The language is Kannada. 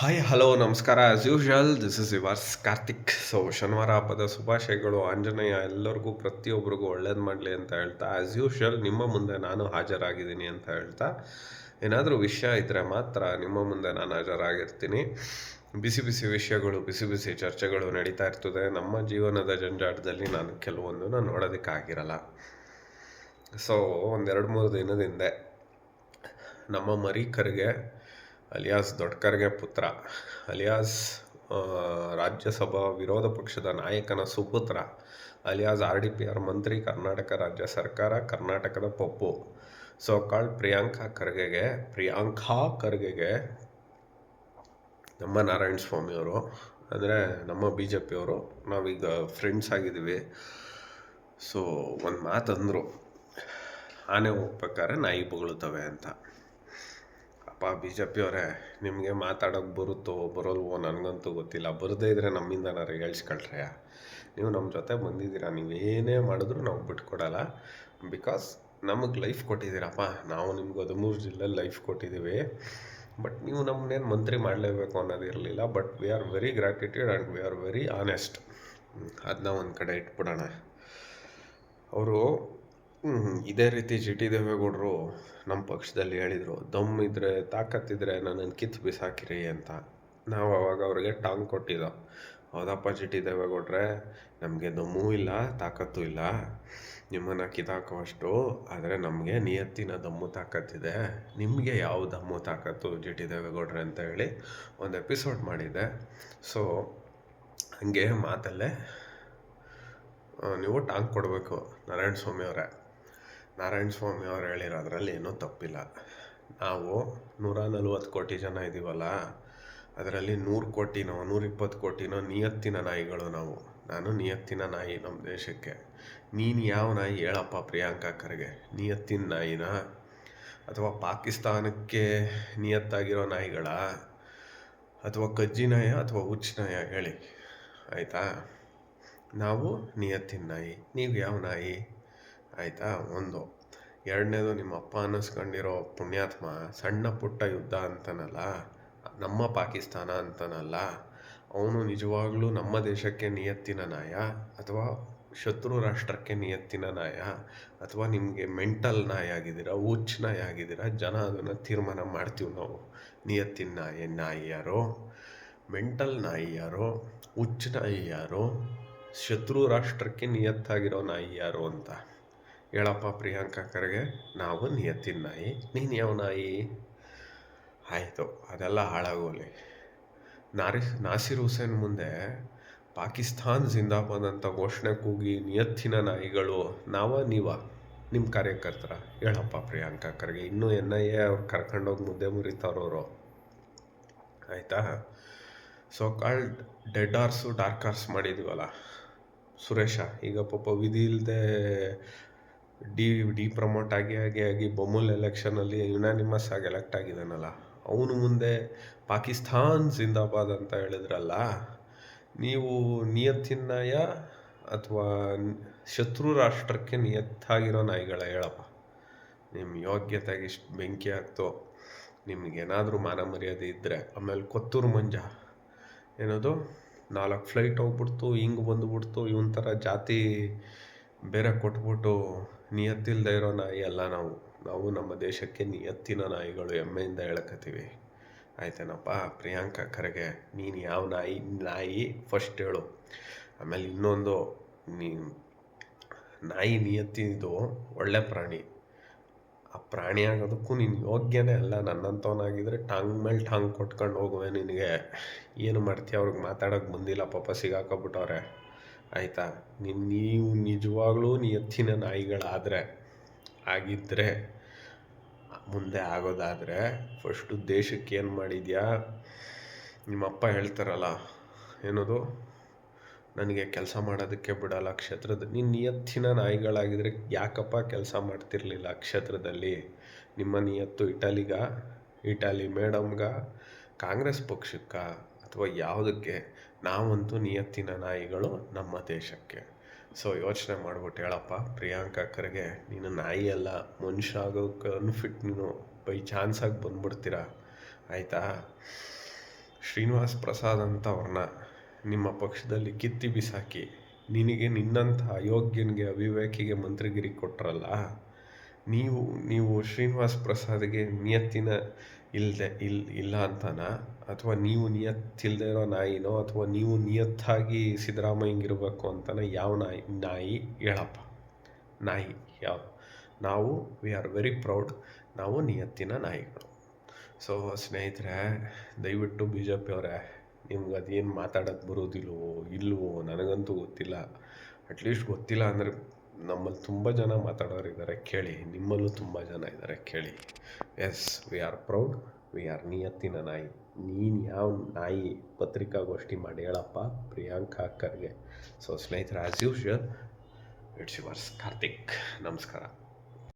ಹಾಯ್ ಹಲೋ ನಮಸ್ಕಾರ. As usual this is yours Karthik so ಶನಿವಾರ, ಹಬ್ಬದ ಶುಭಾಶಯಗಳು ಆಂಜನೇಯ ಎಲ್ಲರಿಗೂ, ಪ್ರತಿಯೊಬ್ಬರಿಗೂ ಒಳ್ಳೇದು ಮಾಡಲಿ ಅಂತ ಹೇಳ್ತಾ ಆ್ಯಸ್ ಯೂಶಲ್ ನಿಮ್ಮ ಮುಂದೆ ನಾನು ಹಾಜರಾಗಿದ್ದೀನಿ ಅಂತ ಹೇಳ್ತಾ. ಏನಾದರೂ ವಿಷಯ ಇದ್ದರೆ ಮಾತ್ರ ನಿಮ್ಮ ಮುಂದೆ ನಾನು ಹಾಜರಾಗಿರ್ತೀನಿ. ಬಿಸಿ ಬಿಸಿ ವಿಷಯಗಳು, ಬಿಸಿ ಬಿಸಿ ಚರ್ಚೆಗಳು ನಡೀತಾ ಇರ್ತದೆ. ನಮ್ಮ ಜೀವನದ ಜಂಜಾಟದಲ್ಲಿ ನಾನು ಕೆಲವೊಂದನ್ನು ನೋಡೋದಕ್ಕಾಗಿರಲ್ಲ. ಸೊ ಒಂದೆರಡು ಮೂರು ದಿನದಿಂದ ನಮ್ಮ ಮರಿಕರಿಗೆ ಅಲಿಯಾಸ್ ದೊಡ್ಕರ್ಗೆ ಪುತ್ರ. ಅಲಿಯಾಸ್ ರಾಜ್ಯಸಭಾ ವಿರೋಧ ಪಕ್ಷದ ನಾಯಕನ ಸುಪುತ್ರ. Alias R D P R ಮಂತ್ರಿ, ಕರ್ನಾಟಕ ರಾಜ್ಯ ಸರ್ಕಾರ, ಕರ್ನಾಟಕದ ಪಪ್ಪು. ಸೊ ಕಾಲ್ಡ್ ಪ್ರಿಯಾಂಕಾ ಖರ್ಗೆಗೆ ಪ್ರಿಯಾಂಕಾ ಖರ್ಗೆಗೆ ನಮ್ಮ ನಾರಾಯಣ ಸ್ವಾಮಿಯವರು ಅಂದರೆ ನಮ್ಮ ಬಿ ಜೆ ಪಿಯವರು ನಾವೀಗ ಫ್ರೆಂಡ್ಸ್ ಆಗಿದ್ದೀವಿ. ಸೊ ಒಂದು ಮಾತಂದರು ಆನೆ ಹೋಗ್ಬೇಕಾದ್ರೆ ನಾಯಿ ಬೊಗಳುತ್ತವೆ ಅಂತ. ಅಪ್ಪ ಬಿ ಜೆ ಪಿಯವರೇ ನಿಮಗೆ ಮಾತಾಡೋಕ್ಕೆ ಬರುತ್ತೋ, ಬರೋಲ್ವೋ ನನಗಂತೂ ಗೊತ್ತಿಲ್ಲ. ಬರದೇ ಇದ್ದರೆ ನಮ್ಮಿಂದ ನಾನು ಹೇಳ್ಸ್ಕೊಳ್ರೆ. ನೀವು ನಮ್ಮ ಜೊತೆ ಬಂದಿದ್ದೀರಾ ಏನೇ ಮಾಡಿದ್ರು ನಾವು ಬಿಟ್ಕೊಡಲ್ಲ. ಬಿಕಾಸ್ ನಮಗೆ ಲೈಫ್ ಕೊಟ್ಟಿದ್ದೀರಪ್ಪ. ನಾವು ನಿಮ್ಗೆ ಹದಿಮೂರು ಜಿಲ್ಲೆ ಲೈಫ್ ಕೊಟ್ಟಿದ್ದೀವಿ. ಬಟ್ ನೀವು ನಮ್ಮನ್ನೇನು ಮಂತ್ರಿ ಮಾಡಲೇಬೇಕು ಅನ್ನೋದಿರಲಿಲ್ಲ but we are very gratitude and we are very honest ಅದನ್ನ ಒಂದು ಕಡೆ ಇಟ್ಬಿಡೋಣ. ಅವರು ಇದೇ ರೀತಿ ಜಿ ಟಿ ದೇವೇಗೌಡರು ನಮ್ಮ ಪಕ್ಷದಲ್ಲಿ ಹೇಳಿದರು, ದಮ್ ಇದ್ದರೆ ತಾಕತ್ತಿದ್ರೆ ನನ್ನನ್ನು ಕಿತ್ತು ಬಿಸಾಕಿರಿ ಅಂತ. ನಾವು ಅವಾಗ ಅವ್ರಿಗೆ ಟಾಂಗ್ ಕೊಟ್ಟಿದ್ದೋ, ಹೌದಪ್ಪ ಜಿ ಟಿ ದೇವೇಗೌಡ್ರೆ, ನಮಗೆ ದಮ್ಮೂ ಇಲ್ಲ, ತಾಕತ್ತು ಇಲ್ಲ. ನಿಮ್ಮನ್ನು ಕಿತಾಕುವಷ್ಟು ಆದರೆ ನಮಗೆ ನಿಯತ್ತಿನ ದಮ್ಮು ತಾಕತ್ತಿದೆ ನಿಮಗೆ ಯಾವ ದಮ್ಮು ತಾಕತ್ತು ಜಿ ಟಿ ದೇವೇಗೌಡ್ರೆ ಅಂತ ಹೇಳಿ ಒಂದು ಎಪಿಸೋಡ್ ಮಾಡಿದ್ದೆ. ಸೊ, ಹಾಗೆ ಮಾತಲ್ಲೇ ನೀವು ಟಾಂಗ್ ಕೊಡಬೇಕು, ನಾರಾಯಣ ಸ್ವಾಮಿ ಅವರೇ. ನಾರಾಯಣ ಸ್ವಾಮಿ ಅವ್ರು ಹೇಳಿರೋದ್ರಲ್ಲಿ ಏನೂ ತಪ್ಪಿಲ್ಲ. ನಾವು ನೂರ ನಲ್ವತ್ತು ಕೋಟಿ ಜನ ಇದ್ದೀವಲ್ಲ ಅದರಲ್ಲಿ ನೂರು ಕೋಟಿನೋ, ನೂರಿಪ್ಪತ್ತು ಕೋಟಿನೋ ನಿಯತ್ತಿನ ನಾಯಿಗಳು ನಾವು. ನಾನು ನಿಯತ್ತಿನ ನಾಯಿ ನಮ್ಮ ದೇಶಕ್ಕೆ. ನೀನು ಯಾವ ನಾಯಿ ಹೇಳಪ್ಪ ಪ್ರಿಯಾಂಕಾ ಖರ್ಗೆ? ನಿಯತ್ತಿನ ನಾಯಿನ? ಅಥವಾ ಪಾಕಿಸ್ತಾನಕ್ಕೆ ನಿಯತ್ತಾಗಿರೋ ನಾಯಿಗಳ? ಅಥವಾ ಕಜ್ಜಿ ನಾಯ ಅಥವಾ ಹುಚ್ಚ ನಾಯ ಹೇಳಿ. ಆಯಿತಾ? ನಾವು ನಿಯತ್ತಿನ ನಾಯಿ. ನೀವು ಯಾವ ನಾಯಿ? ಆಯಿತಾ? ಒಂದು. ಎರಡನೇದು ನಿಮ್ಮ ಅಪ್ಪ ಅನ್ನಿಸ್ಕೊಂಡಿರೋ ಪುಣ್ಯಾತ್ಮ ಸಣ್ಣ ಪುಟ್ಟ ಯುದ್ಧ ಅಂತನಲ್ಲ, ನಮ್ಮ ಪಾಕಿಸ್ತಾನ ಅಂತನಲ್ಲ, ಅವನು ನಿಜವಾಗ್ಲೂ ನಮ್ಮ ದೇಶಕ್ಕೆ ನಿಯತ್ತಿನ ನಾಯ ಅಥವಾ ಶತ್ರು ರಾಷ್ಟ್ರಕ್ಕೆ ನಿಯತ್ತಿನ ನಾಯ ಅಥವಾ ನಿಮಗೆ ಮೆಂಟಲ್ ನಾಯ ಆಗಿದ್ದೀರಾ ಹುಚ್ಚ ನಾಯ ಆಗಿದ್ದೀರಾ, ಜನ ಅದನ್ನು ತೀರ್ಮಾನ ಮಾಡ್ತೀವಿ ನಾವು. ನಿಯತ್ತಿನ ನಾಯಿ ನಾಯಿ ಯಾರೋ? ಮೆಂಟಲ್ ನಾಯಿ ಯಾರೋ? ಹುಚ್ಚ ನಾಯಿ ಯಾರೋ? ಶತ್ರು ರಾಷ್ಟ್ರಕ್ಕೆ ನಿಯತ್ತಾಗಿರೋ ನಾಯಿ ಯಾರು ಅಂತ. ಹೇಳಪ್ಪ ಪ್ರಿಯಾಂಕಾ ಖರ್ಗೆ, ನಾವು ನಿಯತ್ತಿನ ನಾಯಿ, ನೀನು ಯಾವ ನಾಯಿ? ಆಯಿತು, ಅದೆಲ್ಲ ಹಾಳಾಗೋಲಿ. ನಾರಿ ನಾಸಿರ್ ಹುಸೇನ್ ಮುಂದೆ, ಪಾಕಿಸ್ತಾನ್ ಜಿಂದಾಬಾದ್ ಅಂತ ಘೋಷಣೆ ಕೂಗಿ ನಿಯತ್ತಿನ ನಾಯಿಗಳು ನಾವ, ನೀವ ನಿಮ್ಮ ಕಾರ್ಯಕರ್ತರ. ಹೇಳಪ್ಪ ಪ್ರಿಯಾಂಕಾ ಖರ್ಗೆ, ಇನ್ನೂ ಎನ್ ಐ ಎ ಅವ್ರು ಕರ್ಕೊಂಡೋಗಿ ಮುದ್ದೆ ಮುರಿತಾರವರು ಆಯಿತಾ? So called dead horse dark horse ಮಾಡಿದ್ವಲ್ಲ, Suresh, ಈಗ ಪಾಪ ವಿಧಿ ಇಲ್ಲದೆ ಡಿ ಡಿ ಪ್ರಮೋಟ್ ಆಗಿ ಆಗಿ ಆಗಿ ಬೊಮ್ಮಲ್ ಎಲೆಕ್ಷನಲ್ಲಿ ಯುನಾನಿಮಸ್ ಆಗಿ ಎಲೆಕ್ಟ್ ಆಗಿದ್ದಾನಲ್ಲ. ಅವನು ಮುಂದೆ ಪಾಕಿಸ್ತಾನ್ ಜಿಂದಾಬಾದ್ ಅಂತ ಹೇಳಿದ್ರಲ್ಲ, ನೀವು ನಿಯತ್ತಿನ ನಾಯ ಅಥವಾ ಶತ್ರು ರಾಷ್ಟ್ರಕ್ಕೆ ನಿಯತ್ತಾಗಿರೋ ನಾಯಿಗಳ ಹೇಳಪ್ಪ. ನಿಮ್ಮ ಯೋಗ್ಯತೆಗೆ ಇಷ್ಟು ಬೆಂಕಿ ಆಗ್ತೋ ನಿಮಗೇನಾದರೂ ಮಾನ ಮರ್ಯಾದೆ ಇದ್ದರೆ ಆಮೇಲೆ ಕೊತ್ತೂರು ಮಂಜ. ಏನದು? ನಾಲ್ಕು ಫ್ಲೈಟ್ ಹೋಗ್ಬಿಡ್ತು, ಹಿಂಗೆ ಬಂದುಬಿಡ್ತು, ಇವನ್ ಥರ ಜಾತಿ ಬೇರೆ ಕೊಟ್ಬಿಟ್ಟು ನಿಯತ್ತಿಲ್ಲದೆ ಇರೋ ನಾಯಿ ಅಲ್ಲ ನಾವು. ನಾವು ನಮ್ಮ ದೇಶಕ್ಕೆ ನಿಯತ್ತಿನ ನಾಯಿಗಳು ಹೆಮ್ಮೆಯಿಂದ ಹೇಳಕತ್ತೀವಿ. ಆಯ್ತೇನಪ್ಪ? ಪ್ರಿಯಾಂಕ ಖರ್ಗೆ, ನೀನು ಯಾವ ನಾಯಿ? ನಾಯಿ ಫಸ್ಟ್ ಹೇಳು. ಆಮೇಲೆ ಇನ್ನೊಂದು ನೀ ನಾಯಿ ನಿಯತ್ತಿದು ಒಳ್ಳೆ ಪ್ರಾಣಿ. ಆ ಪ್ರಾಣಿ ಆಗೋದಕ್ಕೂ ನೀನು ಯೋಗ್ಯನೇ ಅಲ್ಲ. ನನ್ನಂಥವನಾಗಿದ್ದರೆ ಟಾಂಗ್ ಮೇಲೆ ಟಾಂಗ್ ಕೊಟ್ಕೊಂಡು ಹೋಗುವೆ ನಿನಗೆ. ಏನು ಮಾಡ್ತೀಯ? ಅವ್ರಿಗೆ ಮಾತಾಡೋಕೆ ಬಂದಿಲ್ಲ ಪಾಪ, ಸಿಗಾಕೊಬಿಟ್ಟವ್ರೆ. ಆಯಿತಾ? ನೀವು ನಿಜವಾಗ್ಲೂ ನಿಯತ್ತಿನ ನಾಯಿಗಳಾದರೆ ಆಗಿದ್ದರೆ ಮುಂದೆ ಆಗೋದಾದರೆ ಫಸ್ಟು ದೇಶಕ್ಕೆ ಏನು ಮಾಡಿದ್ಯಾ? ನಿಮ್ಮಪ್ಪ ಹೇಳ್ತಾರಲ್ಲ, ಏನದು? ನನಗೆ ಕೆಲಸ ಮಾಡೋದಕ್ಕೆ ಬಿಡಲ್ಲ ಕ್ಷೇತ್ರದ, ನೀನು ನಿಯತ್ತಿನ ನಾಯಿಗಳಾಗಿದ್ದರೆ ಯಾಕಪ್ಪ ಕೆಲಸ ಮಾಡ್ತಿರ್ಲಿಲ್ಲ ಕ್ಷೇತ್ರದಲ್ಲಿ? ನಿಮ್ಮ ನಿಯತ್ತು ಇಟಲಿಗ? ಇಟಲಿ ಮೇಡಮ್ಗ? ಕಾಂಗ್ರೆಸ್ ಪಕ್ಷಕ್ಕ? ಅಥವಾ ಯಾವುದಕ್ಕೆ ನಾವಂತೂ ನಿಯತ್ತಿನ ನಾಯಿಗಳು ನಮ್ಮ ದೇಶಕ್ಕೆ. ಸೊ ಯೋಚನೆ ಮಾಡ್ಬಿಟ್ಟು ಹೇಳಪ್ಪ, ಪ್ರಿಯಾಂಕಾ ಖರ್ಗೆ ನೀನು ನಾಯಿ ಅಲ್ಲ ಮನುಷ್ಯ ಆಗೋಕ್ಕೆ ಅನ್ಫಿಟ್ ನೀನು, ಬೈ ಚಾನ್ಸಾಗಿ ಬಂದ್ಬಿಡ್ತೀರಾ? ಆಯಿತಾ? ಶ್ರೀನಿವಾಸ್ ಪ್ರಸಾದ್ ಅಂತವ್ರನ್ನ ನಿಮ್ಮ ಪಕ್ಷದಲ್ಲಿ ಕಿತ್ತಿ ಬಿಸಾಕಿ, ನಿನಗೆ ನಿನ್ನಂಥ ಅಯೋಗ್ಯನಿಗೆ, ಅವಿವೇಕಿಗೆ ಮಂತ್ರಿಗಿರಿ ಕೊಟ್ರಲ್ಲ? ನೀವು ನೀವು ಶ್ರೀನಿವಾಸ್ ಪ್ರಸಾದ್ಗೆ ನಿಯತ್ತಿನ ಇಲ್ಲದೆ ಇಲ್, ಇಲ್ಲ ಅಂತನ? ಅಥವಾ ನೀವು ನಿಯತ್ತಿಲ್ಲದೆ ಇರೋ ನಾಯಿನೋ? ಅಥವಾ ನೀವು ನಿಯತ್ತಾಗಿ ಸಿದ್ದರಾಮಯ್ಯಂಗಿರಬೇಕು ಅಂತನ? ಯಾವ ನಾಯಿ ನಾಯಿ? ಹೇಳಪ್ಪ. ನಾಯಿ, ಯಾವ? ನಾವು ವಿ ಆರ್ ವೆರಿ ಪ್ರೌಡ್ ನಾವು ನಿಯತ್ತಿನ ನಾಯಿಗಳು. ಸೊ ಸ್ನೇಹಿತರೆ, ದಯವಿಟ್ಟು ಬಿ ಜೆ ಪಿಯವರೇ ನಿಮ್ಗೆ ಅದೇನು ಮಾತಾಡೋಕ್ಕೆ ಬರೋದಿಲ್ವೋ, ಇಲ್ವೋ, ನನಗಂತೂ ಗೊತ್ತಿಲ್ಲ. ಅಟ್ಲೀಸ್ಟ್ ಗೊತ್ತಿಲ್ಲ ಅಂದರೆ ನಮ್ಮಲ್ಲಿ ತುಂಬ ಜನ ಮಾತಾಡೋರಿದ್ದಾರೆ, ಕೇಳಿ. ನಿಮ್ಮಲ್ಲೂ ತುಂಬ ಜನ ಇದ್ದಾರೆ, ಕೇಳಿ. Yes we are proud we are ನಿಯತ್ತಿನ ನಾಯಿ. ನೀನು ಯಾವ ನಾಯಿ ಪತ್ರಿಕಾಗೋಷ್ಠಿ ಮಾಡಿ ಹೇಳಪ್ಪ? ಪ್ರಿಯಾಂಕಾ ಖರ್ಗೆ. ಸೊ ಸ್ನೇಹಿತರೆ as usual it's yours Karthik. ನಮಸ್ಕಾರ.